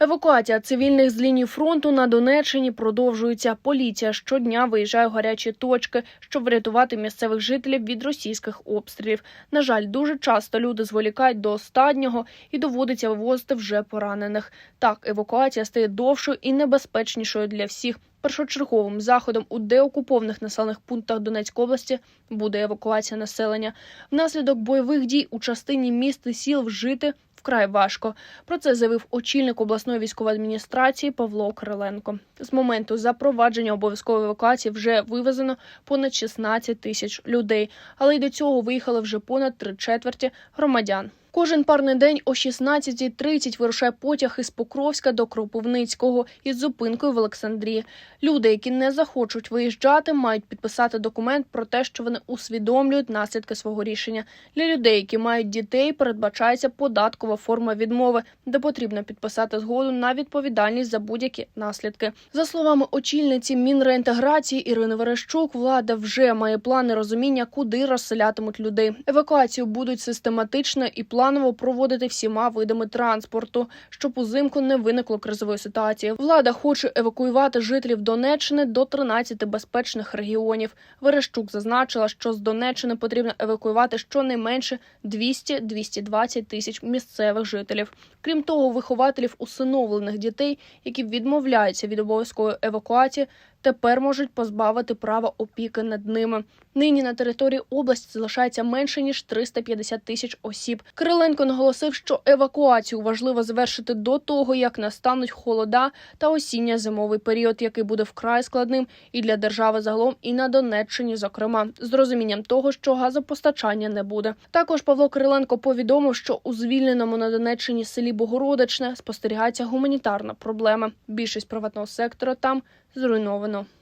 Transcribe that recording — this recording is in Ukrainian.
Евакуація цивільних з лінії фронту на Донеччині продовжується. Поліція щодня виїжджає у гарячі точки, щоб врятувати місцевих жителів від російських обстрілів. На жаль, дуже часто люди зволікають до останнього і доводиться вивозити вже поранених. Так, евакуація стає довшою і небезпечнішою для всіх. Першочерговим заходом у деокупованих населених пунктах Донецької області буде евакуація населення. Внаслідок бойових дій у частині міст і сіл вжити вкрай важко. Про це заявив очільник обласної військової адміністрації Павло Криленко. З моменту запровадження обов'язкової евакуації вже вивезено понад 16 тисяч людей, але й до цього виїхали вже понад три четверті громадян. Кожен парний день о 16.30 вирушає потяг із Покровська до Кропивницького із зупинкою в Олександрії. Люди, які не захочуть виїжджати, мають підписати документ про те, що вони усвідомлюють наслідки свого рішення. Для людей, які мають дітей, передбачається податкова форма відмови, де потрібно підписати згоду на відповідальність за будь-які наслідки. За словами очільниці Мінреінтеграції Ірини Верещук, влада вже має плани розуміння, куди розселятимуть людей. Евакуацію будуть систематично і планово проводити всіма видами транспорту, щоб узимку не виникло кризової ситуації. Влада хоче евакуювати жителів Донеччини до 13 безпечних регіонів. Верещук зазначила, що з Донеччини потрібно евакуювати щонайменше 200-220 тисяч місцевих жителів. Крім того, вихователів усиновлених дітей, які відмовляються від обов'язкової евакуації, тепер можуть позбавити права опіки над ними. Нині на території області залишається менше ніж 350 тисяч осіб. Кириленко наголосив, що евакуацію важливо завершити до того, як настануть холода та осінньо-зимовий період, який буде вкрай складним і для держави загалом, і на Донеччині, зокрема, з розумінням того, що газопостачання не буде. Також Павло Кириленко повідомив, що у звільненому на Донеччині селі Богородичне спостерігається гуманітарна проблема. Більшість приватного сектора там buono